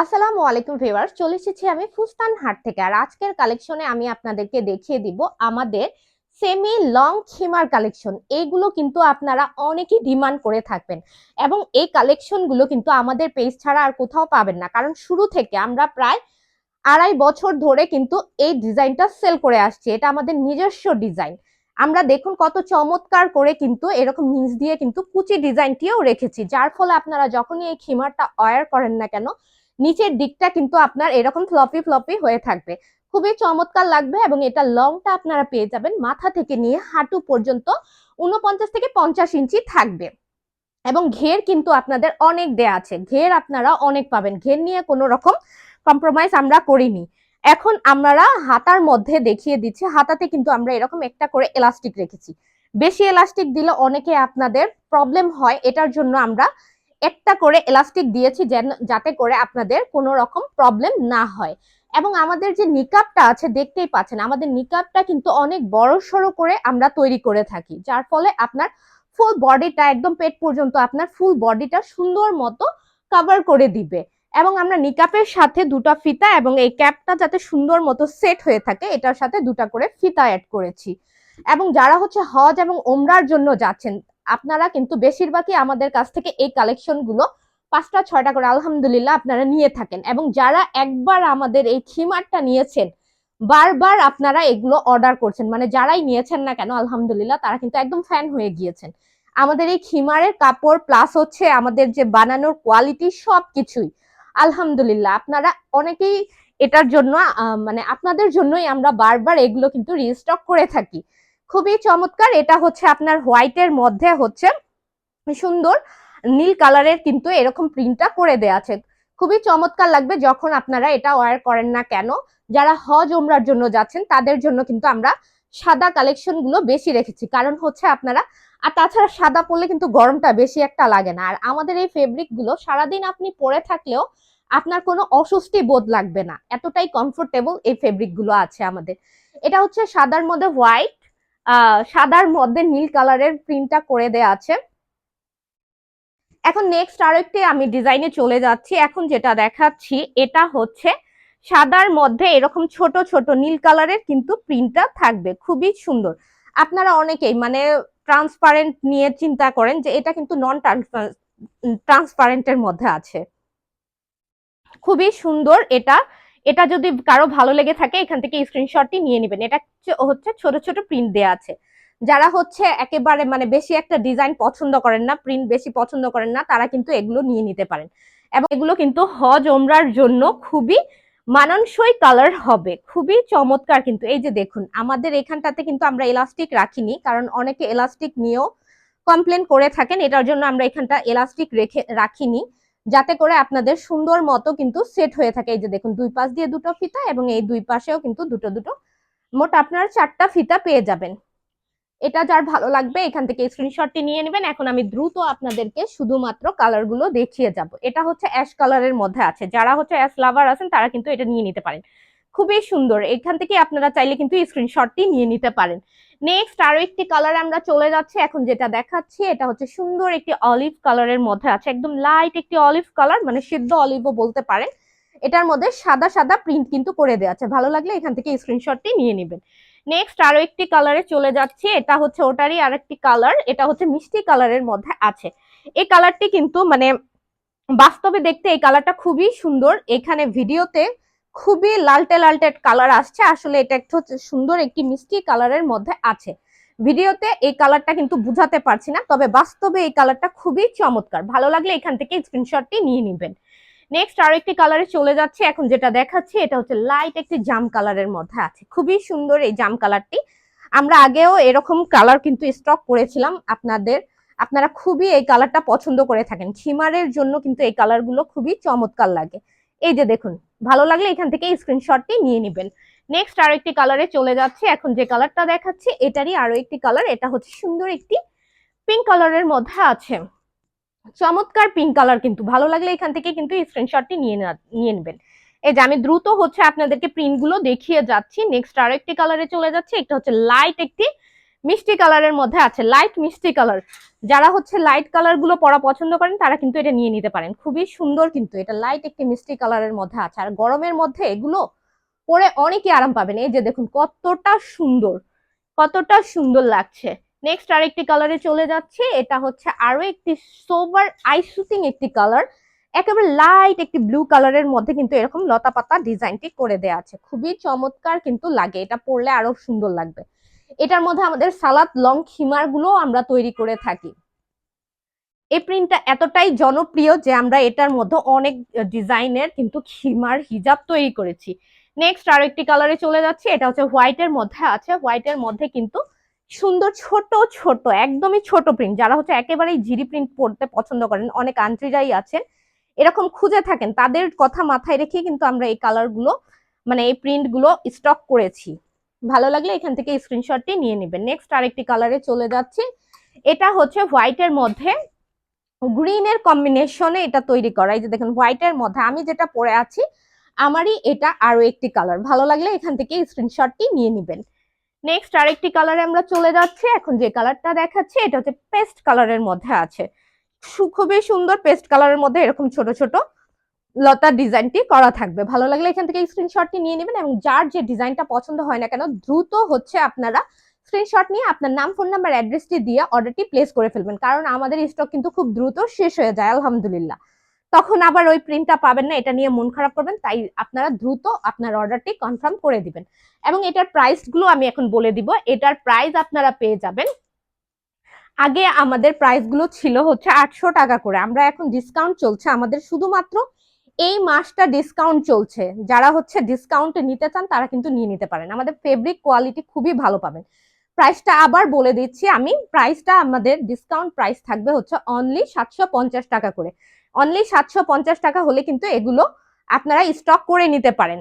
আসসালামু আলাইকুম ভিউয়ার্স, চলে এসেছি আমি ফুস্তান হাট থেকে। আর আজকের কালেকশনে আমি আপনাদেরকে দেখিয়ে দিব আমাদের সেমি লং খিমার কালেকশন এইগুলো কিন্তু আপনারা অনেকেই ডিমান্ড করে থাকবেন এবং এই কালেকশনগুলো কিন্তু আমাদের পেজ ছাড়া আর কোথাও পাবেন না। কারণ শুরু থেকে আমরা প্রায় আড়াই বছর ধরে কিন্তু এই ডিজাইনটা সেল করে আসছি। এটা আমাদের নিজস্ব ডিজাইন। আমরা দেখুন কত চমৎকার করে কিন্তু এরকম নিচ দিয়ে কিন্তু কুচি ডিজাইনটিও রেখেছি। যার ফলে আপনারা যখনই এই খিমারটা অয়ার করেন না কেন নিচের দিকটা কিন্তু আপনার এরকম ফ্লপি ফ্লপি হয়ে থাকবে। খুবই চমৎকার লাগবে এবং এটা লংটা আপনারা পেয়ে যাবেন। মাথা থেকে নিয়ে হাঁটু পর্যন্ত উনপঞ্চাশ থেকে পঞ্চাশ ইঞ্চি থাকবে। এবং ঘের কিন্তু আপনাদের অনেক দেয়া আছে। ঘের আপনারা অনেক পাবেন। ঘের নিয়ে কোনো রকম কম্প্রোমাইজ আমরা করিনি। এখন আমরা হাতার মধ্যে দেখিয়ে দিচ্ছি। হাতাতে কিন্তু আমরা এরকম একটা করে এলাস্টিক রেখেছি। বেশি এলাস্টিক দিলে অনেকে আপনাদের প্রবলেম হয়। এটার জন্য আমরা একটা করে এলাস্টিক দিয়েছি যেন, যাতে করে আপনাদের কোনো রকম প্রবলেম না হয়। এবং আমাদের যে নিকাপটা আছে, দেখতেই পাচ্ছেন, আমাদের নিকাপটা কিন্তু অনেক বড় সড়ো করে আমরা তৈরি করে থাকি। যার ফলে আপনার ফুল বডিটা একদম পেট পর্যন্ত আপনার ফুল বডিটা সুন্দর মতো কভার করে দিবে। এবং আমরা নিকাপের সাথে দুটো ফিতা এবং এই ক্যাপটা যাতে সুন্দর মতো সেট হয়ে থাকে, এটার সাথে দুটা করে ফিতা অ্যাড করেছি। এবং যারা হচ্ছে হজ এবং ওমরার জন্য যাচ্ছেন আপনারা কিন্তু বেশিরভাগই আমাদের কাছ থেকে এই কালেকশনগুলো পাঁচটা, ছয়টা করে আলহামদুলিল্লাহ আপনারা নিয়ে থাকেন এবং যারা একবার আমাদের এই খিমারটা নিয়েছেন, বারবার আপনারা এগুলো অর্ডার করছেন। মানে যারাই নিয়েছেন না কেন, আলহামদুলিল্লাহ তারা কিন্তু একদম ফ্যান হয়ে গিয়েছেন। আমাদের এই খিমারের কাপড় প্লাস হচ্ছে আমাদের যে বানানোর কোয়ালিটি সব কিছুই আলহামদুলিল্লাহ আপনারা অনেকেই এটার জন্য মানে আপনাদের জন্যই আমরা বারবার এগুলো কিন্তু রিস্টক করে থাকি। খুবই চমৎকার। এটা হচ্ছে আপনার হোয়াইটের মধ্যে হচ্ছে সুন্দর নীল কালারের কিন্তু এরকম প্রিন্টটা করে দেয়া আছে। খুবই চমৎকার লাগবে যখন আপনারা এটা ওয়ার করেন না কেন। যারা হজ ওমরার জন্য যাচ্ছেন, তাদের জন্য কিন্তু আমরা সাদা কালেকশনগুলো বেশি রেখেছি। কারণ হচ্ছে আপনারা, আর তাছাড়া সাদা পরলে কিন্তু গরমটা বেশি একটা লাগে না। আর আমাদের এই ফেব্রিকগুলো সারাদিন আপনি পরে থাকলেও আপনার কোনো অস্বস্তি বোধ লাগবে না। এতটাই কমফোর্টেবল এই ফেব্রিকগুলো আছে আমাদের। এটা হচ্ছে সাদার মধ্যে হোয়াইট সাদার মধ্যে নীল কালারের প্রিন্টটা করে দেয়া আছে। এখন নেক্সট আরও একটি আমি ডিজাইনে চলে যাচ্ছি। এখন যেটা দেখাচ্ছি, এটা হচ্ছে সাদার মধ্যে এরকম ছোট ছোট নীল কালারের কিন্তু প্রিন্টটা থাকবে। খুবই সুন্দর। আপনারা অনেকেই মানে ট্রান্সপারেন্ট নিয়ে চিন্তা করেন যে এটা কিন্তু নন ট্রান্সপারেন্টের মধ্যে আছে। খুবই সুন্দর এটা এটা যদি কারও ভালো লেগে থাকে, এখান থেকে স্ক্রিনশটটি নিয়ে নেবেন। এটা হচ্ছে ছোট ছোট প্রিন্ট দেওয়া আছে। যারা হচ্ছে একেবারে মানে বেশি একটা ডিজাইন পছন্দ করেন না প্রিন্ট বেশি পছন্দ করেন না, তারা কিন্তু এগুলো নিয়ে নিতে পারেন। এবং এগুলো কিন্তু হজ ওমরার জন্য খুবই মানানসই কালার হবে। খুবই চমৎকার কিন্তু। এই যে দেখুন, আমাদের এখানটাতে কিন্তু আমরা এলাস্টিক রাখিনি, কারণ অনেকে এলাস্টিক নিয়েও কমপ্লেন করে থাকেন। এটার জন্য আমরা এখানটা এলাস্টিক রেখে, রাখিনি। যাতে করে আপনাদের সুন্দর মতো কিন্তু সেট হয়ে থাকে। এই যে দেখুন, দুই পাশ দিয়ে দুটো ফিতা এবং এই দুই পাশেও কিন্তু দুটো দুটো, মোট আপনার চারটা ফিতা পেয়ে যাবেন। এটা যার ভালো লাগবে, এখান থেকে স্ক্রিনশটটি নিয়ে নেবেন। এখন আমি দ্রুত আপনাদেরকে শুধুমাত্র কালারগুলো দেখিয়ে যাব। এটা হচ্ছে অ্যাশ কালারের মধ্যে আছে। যারা হচ্ছে অ্যাশ লাভার আছেন, তারা কিন্তু এটা নিয়ে নিতে পারেন। খুবই সুন্দর। এখান থেকে আপনারা চাইলে কিন্তু স্ক্রিনশটটি নিয়ে নিতে পারেন। নেক্সট আরও একটি কালার আমরা চলে যাচ্ছি। এখন যেটা দেখাচ্ছি, এটা হচ্ছে সুন্দর একটি অলিভ কালারের মধ্যে আছে। একদম লাইট একটি অলিভ কালার মানে সিদ্ধ অলিভও বলতে পারেন। এটার মধ্যে সাদা সাদা প্রিন্ট কিন্তু করে দেওয়া আছে। ভালো লাগলে এখান থেকে স্ক্রিনশটটি নিয়ে নেবেন। নেক্সট আরও একটি কালারে চলে যাচ্ছে। এটা হচ্ছে ওটারই আরেকটি কালার এটা হচ্ছে মিষ্টি কালারের মধ্যে আছে। এই কালারটি কিন্তু মানে বাস্তবে দেখতে এই কালারটা খুবই সুন্দর। এখানে ভিডিওতে খুবই লালটে লালটে কালার আসছে। আসলে এটা একটু সুন্দর, একটি মিষ্টি কালারের মধ্যে আছে। ভিডিওতে এই কালারটা কিন্তু বুঝাতে পারছি না, তবে বাস্তবে এই কালারটা খুবই চমৎকার। ভালো লাগলে এখান থেকে স্ক্রিনশটটি নিয়ে নিবেন। নেক্সট আরও একটি কালারে চলে যাচ্ছে। এখন যেটা দেখাচ্ছি, এটা হচ্ছে লাইট একটি জাম কালারের মধ্যে আছে। খুবই সুন্দর এই জাম কালারটি আমরা আগেও এরকম কালার কিন্তু স্টক করেছিলাম আপনাদের। আপনারা খুবই এই কালারটা পছন্দ করে থাকেন। খিমারের জন্য কিন্তু এই কালারগুলো খুবই চমৎকার লাগে। এই যে দেখুন, ভালো লাগলে এখান থেকে স্ক্রিনশটটি নিয়ে নেবেন। নেক্সট আরও একটি কালারে চলে যাচ্ছে। এখন যে কালারটা দেখাচ্ছি, এটারই আরও একটি কালার এটা হচ্ছে সুন্দর একটি পিঙ্ক কালারের মধ্যে আছে। চমৎকার পিঙ্ক কালার কিন্তু। ভালো লাগলে এখান থেকে কিন্তু স্ক্রিনশটটি নিয়ে নিয়ে নেবেন। এই যে আমি দ্রুত হচ্ছে আপনাদেরকে প্রিন্টগুলো দেখিয়ে যাচ্ছি। নেক্সট আরও একটি কালারে চলে যাচ্ছে। এটা হচ্ছে লাইট একটি মিষ্টি কালারের মধ্যে আছে লাইট মিষ্টি কালার। যারা হচ্ছে লাইট কালারগুলো পরা পছন্দ করেন, তারা কিন্তু এটা নিয়ে নিতে পারেন। খুবই সুন্দর কিন্তু এটা লাইট একটি মিষ্টি কালারের মধ্যে আছে। আর গরমের মধ্যে এগুলো পরে অনেকই আরাম পাবেন। এই যে দেখুন, কতটা সুন্দর কতটা সুন্দর লাগছে। নেক্সট আরেকটি কালারে চলে যাচ্ছে। এটা হচ্ছে আরও একটি সোবার আই সুতিং একটি কালার একেবারে লাইট একটি ব্লু কালারের মধ্যে কিন্তু এরকম লতা পাতা ডিজাইনটি করে দেওয়া আছে। খুবই চমৎকার কিন্তু লাগে। এটা পরলে আরও সুন্দর লাগবে। এটার মধ্যে আমাদের সালাদ, লং খিমারগুলো আমরা তৈরি করে থাকি। এই প্রিন্টটা এতটাই জনপ্রিয় যে আমরা এটার মধ্যে অনেক ডিজাইনের কিন্তু খিমার, হিজাব তৈরি করেছি। নেক্সট আরও একটি কালারে চলে যাচ্ছে, এটা হচ্ছে হোয়াইটের মধ্যে আছে। হোয়াইটের মধ্যে কিন্তু সুন্দর ছোট ছোট, একদমই ছোট প্রিন্ট যারা হচ্ছে একেবারেই জিরি প্রিন্ট পড়তে পছন্দ করেন, অনেক আন্ট্রিরাই আছেন, এরকম খুঁজে থাকেন, তাদের কথা মাথায় রেখে কিন্তু আমরা এই কালারগুলো মানে এই প্রিন্টগুলো স্টক করেছি। ভালো লাগলে এখান থেকে স্ক্রিনশটটি নিয়ে নেবেন। নেক্সট আরেকটি কালারে চলে যাচ্ছে। এটা হচ্ছে হোয়াইটের মধ্যে গ্রিনের কম্বিনেশনে এটা তৈরি করা। এই যে দেখেন হোয়াইটের মধ্যে আমি যেটা পরে আছি, আমারই এটা আরও একটি কালার ভালো লাগলে এখান থেকে স্ক্রিনশটটি নিয়ে নেবেন। নেক্সট আরেকটি কালারে আমরা চলে যাচ্ছি। এখন যে কালারটা দেখাচ্ছি, এটা হচ্ছে পেস্ট কালারের মধ্যে আছে। খুবই সুন্দর পেস্ট কালারের মধ্যে এরকম ছোট ছোট লতার ডিজাইনটি করা থাকবে। ভালো লাগলে এখান থেকে স্ক্রিনশটটি নিয়ে নেবেন এবং যার যে ডিজাইনটা পছন্দ হয় না কেন, দ্রুত হচ্ছে আপনারা স্ক্রিনশট নিয়ে আপনার নাম ফোন নাম্বার অ্যাড্রেসটি দিয়ে অর্ডারটি প্লেস করে ফেলবেন। কারণ আমাদের স্টক কিন্তু খুব দ্রুত শেষ হয়ে যায়, আলহামদুলিল্লাহ। তখন আবার ওই প্রিন্টটা পাবেন না, এটা নিয়ে মন খারাপ করবেন, তাই আপনারা দ্রুত আপনার অর্ডারটি কনফার্ম করে দিবেন। এবং এটার প্রাইসগুলো আমি এখন বলে দিব। এটার প্রাইস আপনারা পেয়ে যাবেন। আগে আমাদের প্রাইসগুলো ছিল হচ্ছে আটশো টাকা করে। আমরা এখন ডিসকাউন্ট চলছে আমাদের শুধুমাত্র এই মাসটা ডিসকাউন্ট চলছে। যারা হচ্ছে ডিসকাউন্টে নিতে চান, তারা কিন্তু নিয়ে নিতে পারেন। আমাদের ফেব্রিক কোয়ালিটি খুবই ভালো পাবেন। প্রাইসটা আবার বলে দিচ্ছি আমি প্রাইসটা আমাদের ডিসকাউন্ট প্রাইস থাকবে হচ্ছে অনলি সাতশো পঞ্চাশ টাকা করে। অনলি সাতশো পঞ্চাশ টাকা হলে কিন্তু এগুলো আপনারা স্টক করে নিতে পারেন।